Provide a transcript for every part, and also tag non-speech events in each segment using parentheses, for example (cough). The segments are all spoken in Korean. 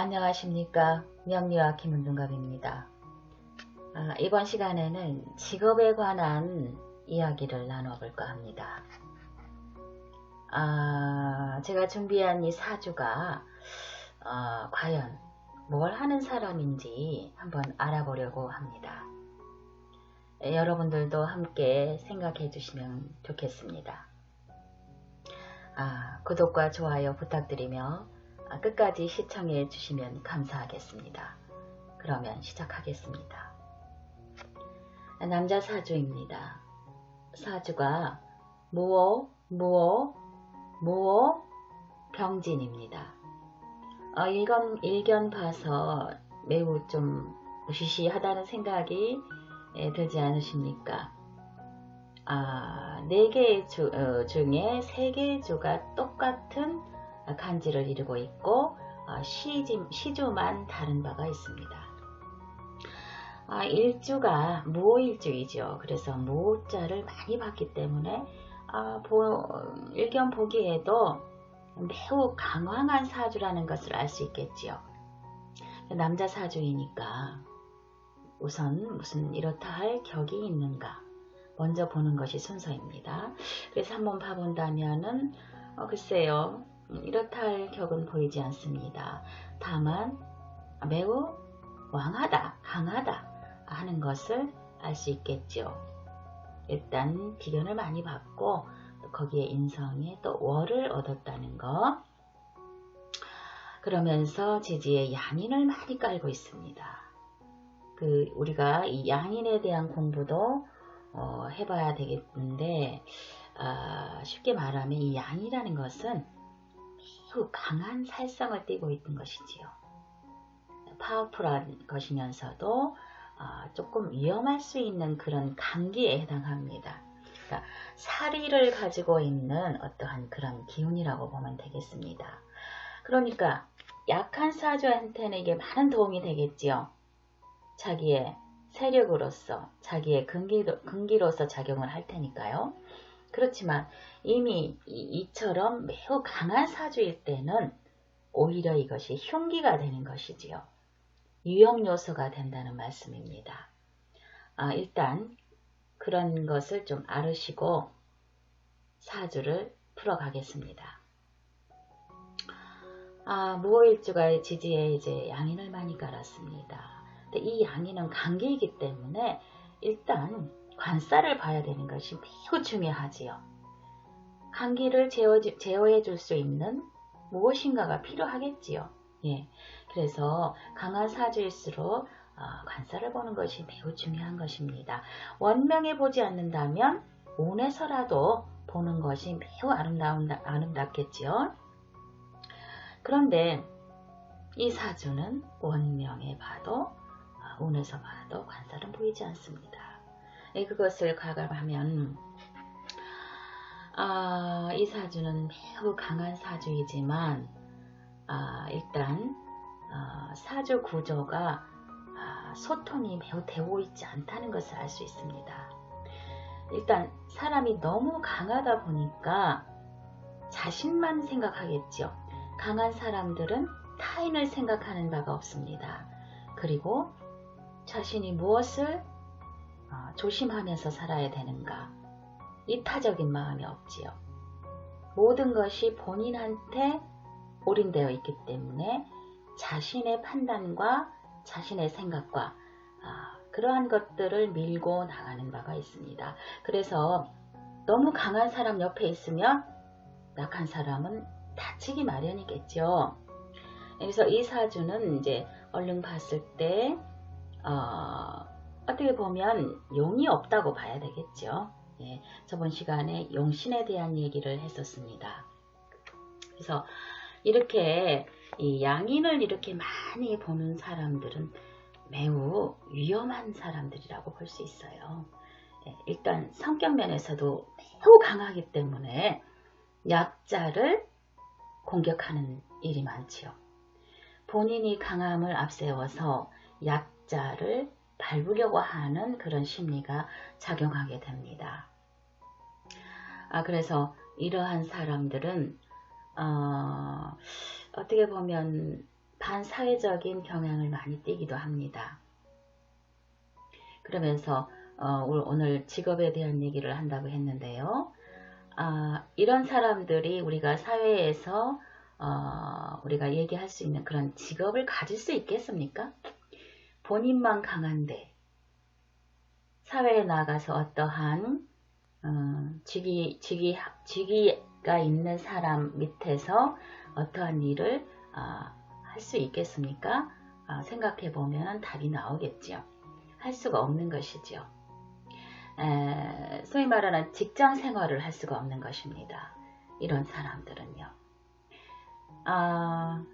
안녕하십니까 명리와 김은둥갑입니다. 아, 이번 시간에는 직업에 관한 이야기를 나눠볼까 합니다. 아, 제가 준비한 이 사주가 어, 과연 뭘 하는 사람인지 한번 알아보려고 합니다. 예, 여러분들도 함께 생각해 주시면 좋겠습니다. 아, 구독과 좋아요 부탁드리며 아, 끝까지 시청해 주시면 감사하겠습니다. 그러면 시작하겠습니다. 남자 사주입니다. 사주가 무오, 무오, 무오, 병진입니다. 어, 일견, 일견 봐서 매우 좀 무시시하다는 생각이 예, 들지 않으십니까? 아, 네 개의 주 어, 중에 세 개의 주가 똑같은 간지를 이루고 있고 어, 시주만 다른 바가 있습니다. 아, 일주가 무오일주이죠. 그래서 무자를 많이 봤기 때문에 아, 보, 일견 보기에도 매우 강황한 사주라는 것을 알 수 있겠지요. 남자 사주이니까 우선 무슨 이렇다 할 격이 있는가 먼저 보는 것이 순서입니다. 그래서 한번 봐본다면은 어, 글쎄요 이렇다 할 격은 보이지 않습니다. 다만 매우 왕하다, 강하다 하는 것을 알 수 있겠죠. 일단 비견을 많이 받고 거기에 인성에 또 월을 얻었다는 거 그러면서 지지에 양인을 많이 깔고 있습니다. 그 우리가 이 양인에 대한 공부도 어, 해봐야 되겠는데 어, 쉽게 말하면 이 양이라는 것은 매우 강한 살성을 띠고 있는 것이지요. 파워풀한 것이면서도 어, 조금 위험할 수 있는 그런 감기에 해당합니다. 그러니까 사리를 가지고 있는 어떠한 그런 기운이라고 보면 되겠습니다. 그러니까 약한 사주한테는 이게 많은 도움이 되겠지요. 자기의 세력으로서 자기의 근기로, 근기로서 작용을 할 테니까요. 그렇지만 이미 이, 처럼 매우 강한 사주일 때는 오히려 이것이 흉기가 되는 것이지요. 유형 요소가 된다는 말씀입니다. 아, 일단 그런 것을 좀 알으시고 사주를 풀어가겠습니다. 아, 무호일주가 지지에 이제 양인을 많이 깔았습니다. 근데 이 양인은 관계이기 때문에 일단 관사를 봐야 되는 것이 매우 중요하지요. 관계를 제어, 제어해 줄 수 있는 무엇인가가 필요하겠지요. 예. 그래서 강한 사주일수록 어, 관사를 보는 것이 매우 중요한 것입니다. 원명에 보지 않는다면 온에서라도 보는 것이 매우 아름다운, 아름답겠지요. 그런데 이 사주는 원명에 봐도 운에서 어, 봐도 관살은 보이지 않습니다. 네, 그것을 가감하면 아, 이 사주는 매우 강한 사주이지만 아, 일단 아, 사주 구조가 아, 소통이 매우 되고 있지 않다는 것을 알 수 있습니다. 일단 사람이 너무 강하다 보니까 자신만 생각하겠죠. 강한 사람들은 타인을 생각하는 바가 없습니다. 그리고 자신이 무엇을 어, 조심하면서 살아야 되는가 이타적인 마음이 없지요. 모든 것이 본인한테 올인되어 있기 때문에 자신의 판단과 자신의 생각과 아, 그러한 것들을 밀고 나가는 바가 있습니다. 그래서 너무 강한 사람 옆에 있으면 약한 사람은 다치기 마련이겠죠. 그래서 이 사주는 이제 얼른 봤을 때 어, 떻게 보면 용이 없다고 봐야 되겠죠. 예, 저번 시간에 용신에 대한 얘기를 했었습니다. 그래서 이렇게 이 양인을 이렇게 많이 보는 사람들은 매우 위험한 사람들이라고 볼 수 있어요. 예, 일단 성격 면에서도 매우 강하기 때문에 약자를 공격하는 일이 많지요. 본인이 강함을 앞세워서 약자를 밟으려고 하는 그런 심리가 작용하게 됩니다. 아, 그래서 이러한 사람들은 어, 어떻게 보면 반사회적인 경향을 많이 띠기도 합니다. 그러면서 어, 오늘 직업에 대한 얘기를 한다고 했는데요. 아, 이런 사람들이 우리가 사회에서 어, 우리가 얘기할 수 있는 그런 직업을 가질 수 있겠습니까? 본인만 강한데 사회에 나가서 어떠한 어, 직위, 직위, 직위가 있는 사람 밑에서 어떠한 일을 어, 할수 있겠습니까? 어, 생각해 보면 답이 나오겠죠. 할 수가 없는 것이죠. 에, 소위 말하는 직장 생활을 할 수가 없는 것입니다. 이런 사람들은요. 아,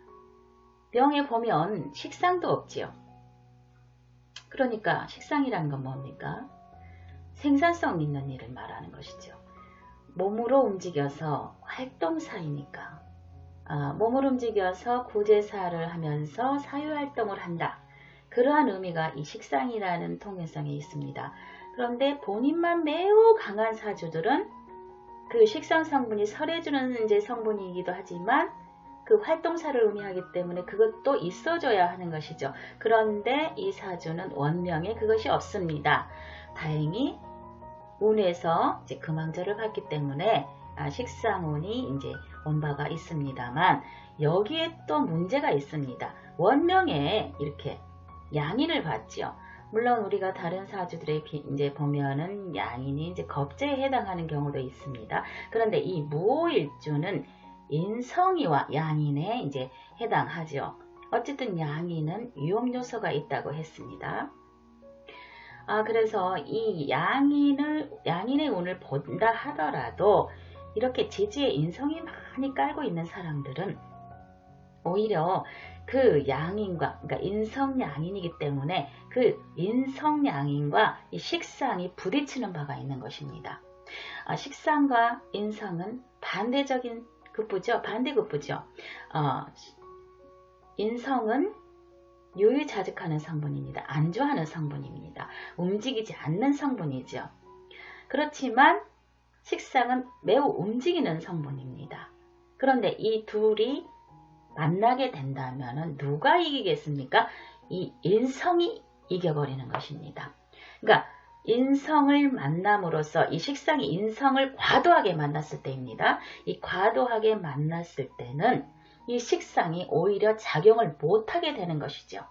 병에 보면 식상도 없지요. 그러니까 식상이라는 건 뭡니까? 생산성 있는 일을 말하는 것이죠. 몸으로 움직여서 활동사이니까 아, 몸을 움직여서 구제사를 하면서 사유활동을 한다. 그러한 의미가 이 식상이라는 통일성에 있습니다. 그런데 본인만 매우 강한 사주들은 그 식상 성분이 설해주는 이제 성분이기도 하지만 그 활동사를 의미하기 때문에 그것도 있어줘야 하는 것이죠. 그런데 이 사주는 원명에 그것이 없습니다. 다행히 운에서 이제 금왕절을 받기 때문에 아, 식상운이 이제 온 바가 있습니다만 여기에 또 문제가 있습니다. 원명에 이렇게 양인을 받지요. 물론 우리가 다른 사주들의 이제 보면은 양인이 이제 겁제에 해당하는 경우도 있습니다. 그런데 이 무오일주는 인성이와 양인에 이제 해당하죠. 어쨌든 양인은 위험 요소가 있다고 했습니다. 아, 그래서 이 양인을, 양인의 운을 본다 하더라도 이렇게 지지에 인성이 많이 깔고 있는 사람들은 오히려 그 양인과, 그러니까 인성 양인이기 때문에 그 인성 양인과 이 식상이 부딪히는 바가 있는 것입니다. 아, 식상과 인성은 반대적인 급부죠. 반대급부죠. 어, 인성은 유유자직하는 성분입니다. 안좋아하는 성분입니다. 움직이지 않는 성분이죠. 그렇지만 식상은 매우 움직이는 성분입니다. 그런데 이 둘이 만나게 된다면 누가 이기겠습니까? 이 인성이 이겨버리는 것입니다. 그러니까 인성을 만남으로써 이 식상이 인성을 과도하게 만났을 때입니다. 이 과도하게 만났을 때는 이 식상이 오히려 작용을 못하게 되는 것이죠.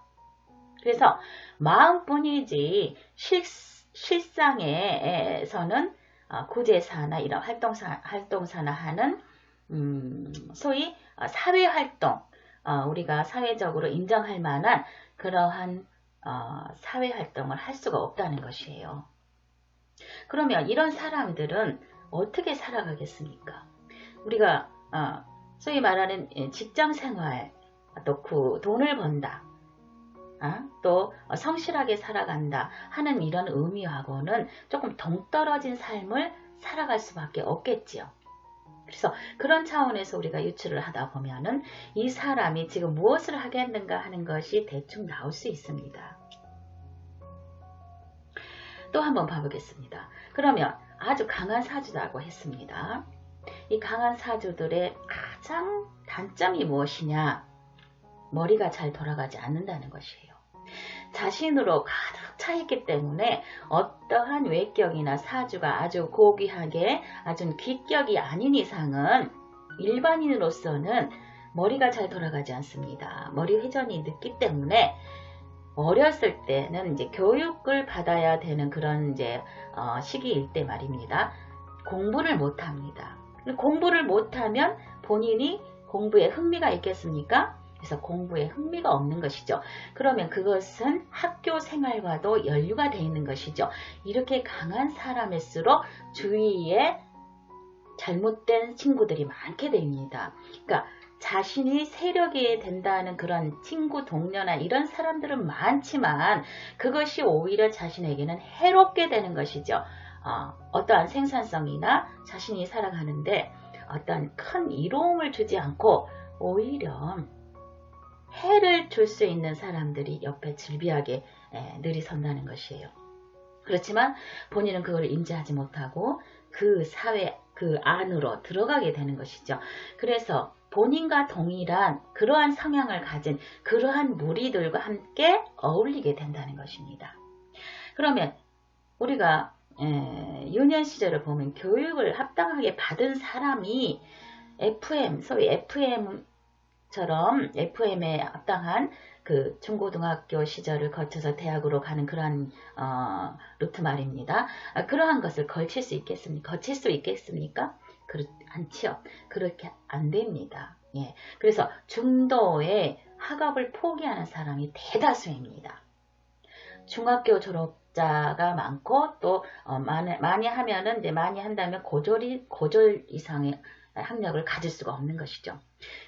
그래서 마음뿐이지 실, 실상에서는 어, 구제사나 이런 활동사, 활동사나 하는 음, 소위 사회활동, 어, 우리가 사회적으로 인정할 만한 그러한 어, 사회활동을 할 수가 없다는 것이에요. 그러면 이런 사람들은 어떻게 살아가겠습니까? 우리가 어, 소위 말하는 직장생활, 또그 돈을 번다, 어? 또 성실하게 살아간다 하는 이런 의미하고는 조금 동떨어진 삶을 살아갈 수밖에 없겠지요. 그래서 그런 차원에서 우리가 유출을 하다 보면은 이 사람이 지금 무엇을 하겠는가 하는 것이 대충 나올 수 있습니다. 또 한번 봐보겠습니다. 그러면 아주 강한 사주라고 했습니다. 이 강한 사주들의 가장 단점이 무엇이냐? 머리가 잘 돌아가지 않는다는 것이에요. 자신으로 가득 차 있기 때문에 어떠한 외격이나 사주가 아주 고귀하게 아주 귀격이 아닌 이상은 일반인으로서는 머리가 잘 돌아가지 않습니다. 머리 회전이 늦기 때문에 어렸을 때는 이제 교육을 받아야 되는 그런 이제 어 시기일 때 말입니다. 공부를 못합니다. 공부를 못하면 본인이 공부에 흥미가 있겠습니까? 그래서 공부에 흥미가 없는 것이죠. 그러면 그것은 학교 생활과도 연류가 되어 있는 것이죠. 이렇게 강한 사람일수록 주위에 잘못된 친구들이 많게 됩니다. 그러니까 자신이 세력이 된다는 그런 친구, 동료나 이런 사람들은 많지만 그것이 오히려 자신에게는 해롭게 되는 것이죠. 어, 떠한 생산성이나 자신이 살아가는데 어떤 큰 이로움을 주지 않고 오히려 해를 줄 수 있는 사람들이 옆에 질비하게 늘이선다는 것이에요. 그렇지만 본인은 그걸 인지하지 못하고 그 사회 그 안으로 들어가게 되는 것이죠. 그래서 본인과 동일한 그러한 성향을 가진 그러한 무리들과 함께 어울리게 된다는 것입니다. 그러면 우리가 유년 시절을 보면 교육을 합당하게 받은 사람이 FM, 소위 FM 처럼 FM에 합당한 그 중고등학교 시절을 거쳐서 대학으로 가는 그러한 어, 루트 말입니다. 아, 그러한 것을 걸칠 수 있겠습니까? 거칠 수 있겠습니까? 그렇지 않죠. 그렇게 안 됩니다. 예. 그래서 중도에 학업을 포기하는 사람이 대다수입니다. 중학교 졸업자가 많고 또 어, 많이, 많이 하면은 이제 많이 한다면 고졸이 고졸 이상의 학력을 가질 수가 없는 것이죠.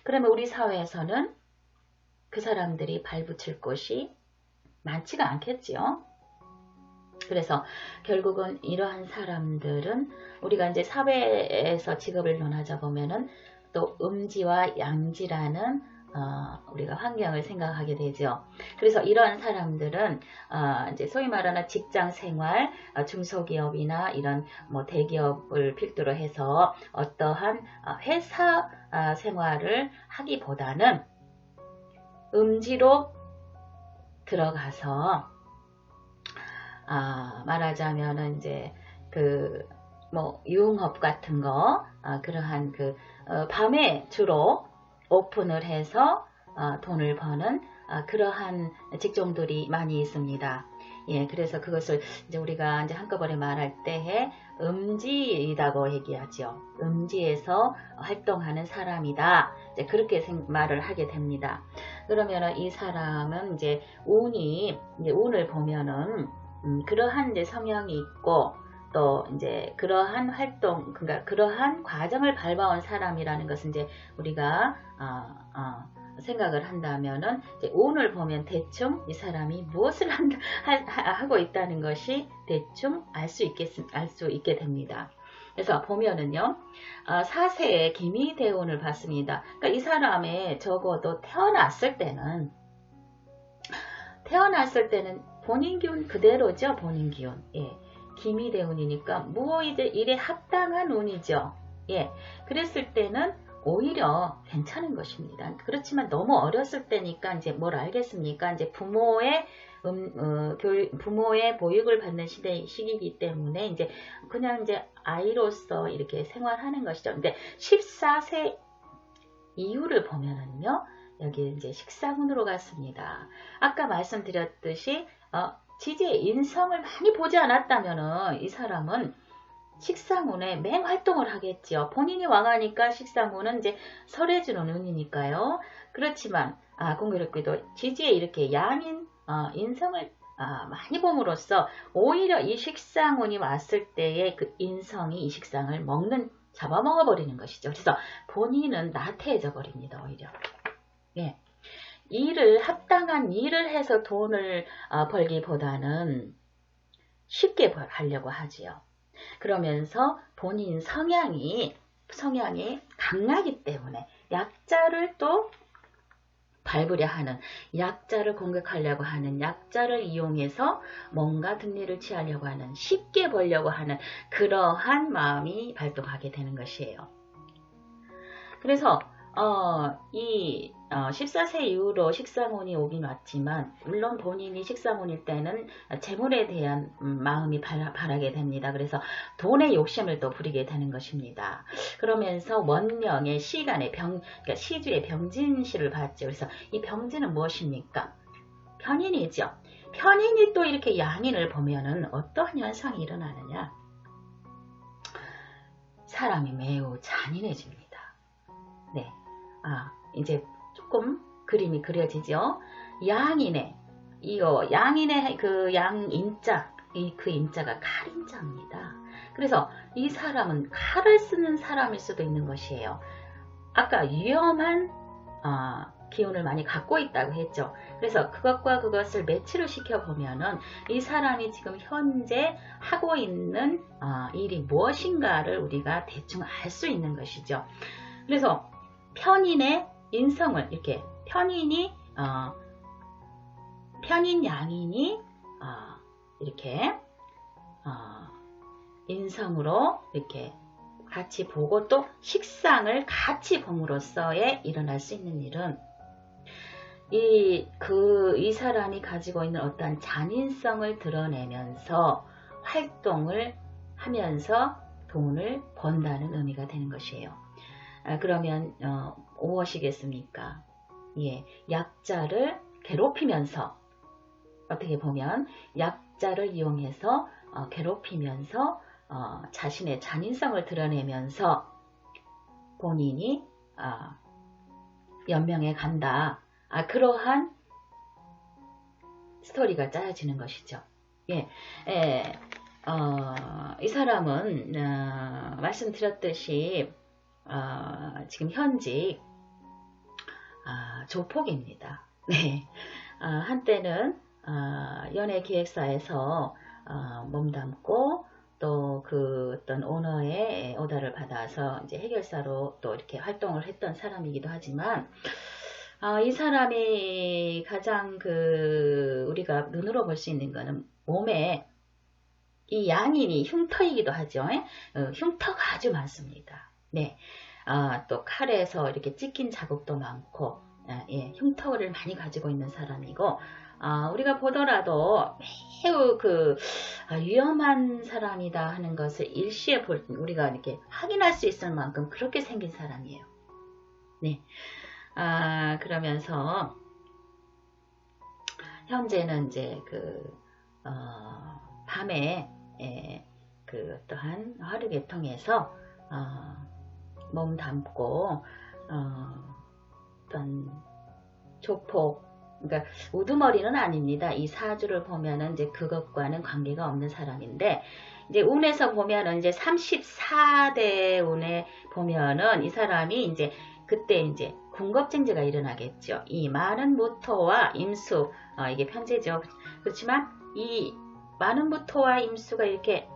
그러면 우리 사회에서는 그 사람들이 발붙일 곳이 많지가 않겠지요. 그래서 결국은 이러한 사람들은 우리가 이제 사회에서 직업을 논하자 보면은 또 음지와 양지라는 어, 우리가 환경을 생각하게 되죠. 그래서 이러한 사람들은 어, 이제 소위 말하는 직장 생활, 어, 중소기업이나 이런 뭐 대기업을 필두로 해서 어떠한 어, 회사 어, 생활을 하기보다는 음지로 들어가서 아, 말하자면은 이제 그 뭐 유흥업 같은 거 아, 그러한 그 어, 밤에 주로 오픈을 해서 어, 돈을 버는 어, 그러한 직종들이 많이 있습니다. 예, 그래서 그것을 이제 우리가 이제 한꺼번에 말할 때에 음지이다고 얘기하죠. 음지에서 활동하는 사람이다. 이제 그렇게 말을 하게 됩니다. 그러면은 이 사람은 이제 운이 이제 운을 보면은 음, 그러한 이제 성향이 있고 또 이제 그러한 활동 그러니까 그러한 과정을 밟아온 사람이라는 것은 이제 우리가 어, 어, 생각을 한다면은 운을 보면 대충 이 사람이 무엇을 한, 하, 고 있다는 것이 대충 알 수 있겠 알수 있게 됩니다. 그래서 보면은요, 어, 사세의 기미대운을 봤습니다. 그러니까 이 사람의 적어도 태어났을 때는 태어났을 때는 본인 기운 그대로죠. 본인 기운. 예. 기미대운이니까 무오이제 일에 합당한 운이죠. 예. 그랬을 때는 오히려 괜찮은 것입니다. 그렇지만 너무 어렸을 때니까 이제 뭘 알겠습니까? 이제 부모의 음, 어, 교육, 부모의 보육을 받는 시대 시기이기 때문에 이제 그냥 이제 아이로서 이렇게 생활하는 것이죠. 근데 14세 이후를 보면은요, 여기 이제 식사군으로 갔습니다. 아까 말씀드렸듯이 어, 지지의 인성을 많이 보지 않았다면은 이 사람은 식상운에 맹활동을 하겠지요. 본인이 왕하니까 식상운은 이제 설해주는 운이니까요. 그렇지만 아, 공교롭게도 지지에 이렇게 양인 어, 인성을 아, 많이 봄으로써 오히려 이 식상운이 왔을 때의 그 인성이 이 식상을 먹는 잡아먹어 버리는 것이죠. 그래서 본인은 나태해져 버립니다. 오히려. 예. 일을 합당한 일을 해서 돈을 어, 벌기보다는 쉽게 하려고 하지요. 그러면서 본인 성향이 성향이 강하기 때문에 약자를 또 밟으려 하는 약자를 공격하려고 하는 약자를 이용해서 뭔가 등리를 취하려고 하는 쉽게 벌려고 하는 그러한 마음이 발동하게 되는 것이에요. 그래서 어, 이 어, 14세 이후로 식사문이 오긴 왔지만 물론 본인이 식사문일 때는 재물에 대한 음, 마음이 바라, 바라 게 됩니다. 그래서 돈의 욕심을 또 부리게 되는 것입니다. 그러면서 원령의 시간의 병, 그러니까 시주의 병진시를 봤죠. 그래서 이 병진은 무엇입니까? 편인이죠. 편인이 또 이렇게 양인을 보면은 어떠한 현상이 일어나느냐? 사람이 매우 잔인해집니다. 네. 아, 이제 조금 그림이 그려지죠. 양인의 이거 양인의 그 양인자 이 그 인자가 칼인자입니다. 그래서 이 사람은 칼을 쓰는 사람일 수도 있는 것이에요. 아까 위험한 어, 기운을 많이 갖고 있다고 했죠. 그래서 그것과 그것을 매치를 시켜보면은 이 사람이 지금 현재 하고 있는 어, 일이 무엇인가를 우리가 대충 알 수 있는 것이죠. 그래서 편인의 인성을 이렇게 편인이 어, 편인 양인이 어, 이렇게 어, 인성으로 이렇게 같이 보고 또 식상을 같이 봄으로써의 일어날 수 있는 일은 이, 그, 이 사람이 가지고 있는 어떠한 잔인성을 드러내면서 활동을 하면서 돈을 번다는 의미가 되는 것이에요. 아, 그러면, 어, 무엇이겠습니까? 예, 약자를 괴롭히면서, 어떻게 보면, 약자를 이용해서 어, 괴롭히면서 어, 자신의 잔인성을 드러내면서 본인이 어, 연명해 간다. 아, 그러한 스토리가 짜여지는 것이죠. 예, 예 어, 이 사람은 어, 말씀드렸듯이 어, 지금 현직 아, 조폭입니다. (laughs) 네, 아, 한때는 아, 연예기획사에서 몸담고 또 그 어떤 오너의 오다를 받아서 이제 해결사로 또 이렇게 활동을 했던 사람이기도 하지만 어, 이 사람이 가장 그 우리가 눈으로 볼 수 있는 거는 몸에 이 양인이 흉터이기도 하죠. 어, 흉터가 아주 많습니다. 네. 아, 또 칼에서 이렇게 찢긴 자국도 많고 아, 예, 흉터를 많이 가지고 있는 사람이고 아, 우리가 보더라도 매우 그 아, 위험한 사람이다 하는 것을 일시에 볼 우리가 이렇게 확인할 수 있을 만큼 그렇게 생긴 사람이에요. 네. 아, 그러면서 현재는 이제 그 어, 밤에 예, 그 어떠한 화류 계통에서 어, 몸 담고 어, 어떤 조폭 그러니까 우두머리는 아닙니다. 이 사주를 보면은 이제 그것과는 관계가 없는 사람인데 이제 운에서 보면은 이제 34대 운에 보면은 이 사람이 이제 그때 이제 궁겁증제가 일어나겠죠. 이 많은 무토와 임수, 어, 이게 편제죠. 그렇지만 이 많은 무토와 임수가 이렇게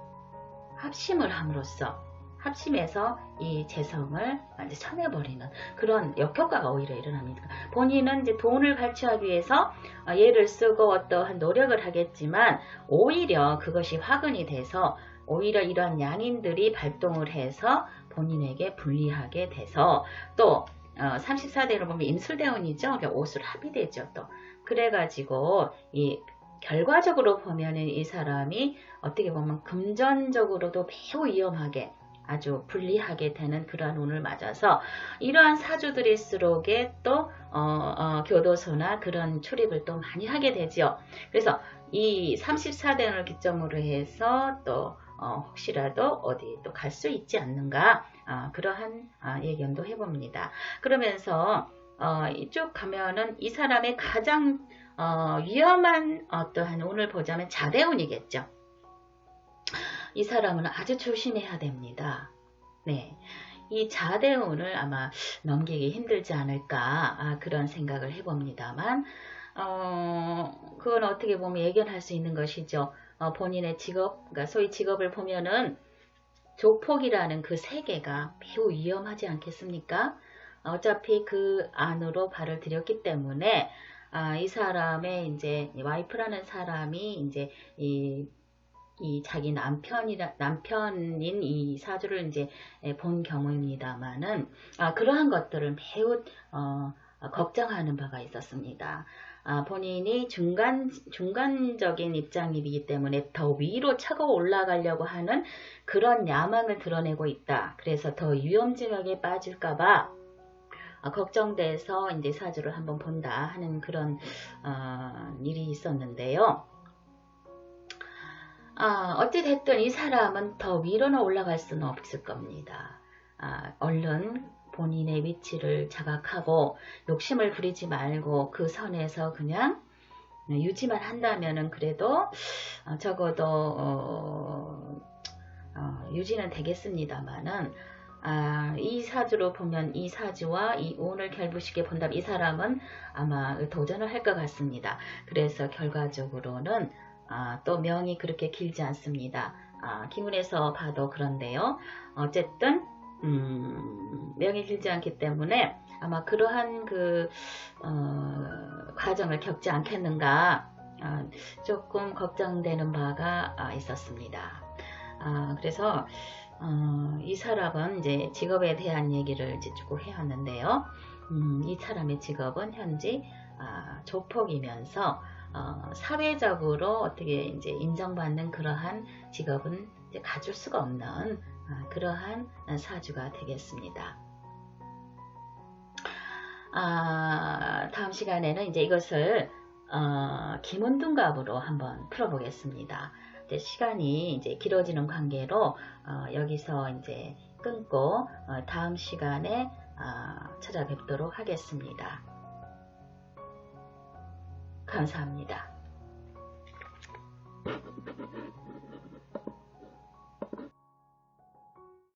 합심을 함으로써 합심해서 이 재성을 완전 쳐내버리는 그런 역효과가 오히려 일어납니다. 본인은 이제 돈을 발치하기 위해서 얘를 어, 쓰고 어떠한 노력을 하겠지만 오히려 그것이 화근이 돼서 오히려 이러한 양인들이 발동을 해서 본인에게 불리하게 돼서 또 어, 34대로 보면 임술대원이죠. 그러니까 옷을 합의되죠. 또 그래가지고 이 결과적으로 보면은 이 사람이 어떻게 보면 금전적으로도 매우 위험하게 아주 불리하게 되는 그러한 운을 맞아서 이러한 사주들일수록에 또 어, 어, 교도소나 그런 출입을 또 많이 하게 되죠. 그래서 이 34대운을 기점으로 해서 또 어, 혹시라도 어디 또 갈 수 있지 않는가 어, 그러한 어, 예견도 해봅니다. 그러면서 어, 이쪽 가면은 이 사람의 가장 어, 위험한 어떠한 운을 보자면 자대운이겠죠. 이 사람은 아주 조심해야 됩니다. 네. 이 자대운을 아마 넘기기 힘들지 않을까 아, 그런 생각을 해봅니다만 어, 그건 어떻게 보면 예견할 수 있는 것이죠. 어, 본인의 직업, 그러니까 소위 직업을 보면은 조폭이라는 그 세계가 매우 위험하지 않겠습니까? 어차피 그 안으로 발을 들였기 때문에 아, 이 사람의 이제 와이프라는 사람이 이제 이, 이 자기 남편이라 남편인 이 사주를 이제 본 경우입니다만은 아, 그러한 것들을 매우 어, 걱정하는 바가 있었습니다. 아, 본인이 중간, 중간적인 입장이기 때문에 더 위로 차고 올라가려고 하는 그런 야망을 드러내고 있다. 그래서 더 위험지역에 빠질까봐 어, 걱정돼서 이제 사주를 한번 본다 하는 그런 어, 일이 있었는데요. 아, 어찌됐든 이 사람은 더 위로는 올라갈 수는 없을 겁니다. 아, 얼른 본인의 위치를 자각하고 욕심을 부리지 말고 그 선에서 그냥 유지만 한다면은 그래도 어, 적어도 어, 어, 유지는 되겠습니다만은 아, 이 사주로 보면 이 사주와 이 운을 결부시켜 본다면 이 사람은 아마 도전을 할 것 같습니다. 그래서 결과적으로는 아, 또 명이 그렇게 길지 않습니다. 아, 기문에서 봐도 그런데요. 어쨌든 음, 명이 길지 않기 때문에 아마 그러한 그 어, 과정을 겪지 않겠는가 아, 조금 걱정되는 바가 아, 있었습니다. 아, 그래서 어, 이 사람은 이제 직업에 대한 얘기를 이제 쭉 해왔는데요. 음, 이 사람의 직업은 현재 아, 조폭이면서 어, 사회적으로 어떻게 이제 인정받는 그러한 직업은 가질 수가 없는 아, 그러한 사주가 되겠습니다. 아, 다음 시간에는 이제 이것을 어, 김은둔갑으로 한번 풀어보겠습니다. 이제 시간이 이제 길어지는 관계로 어, 여기서 이제 끊고 어, 다음 시간에 어, 찾아뵙도록 하겠습니다. 감사합니다.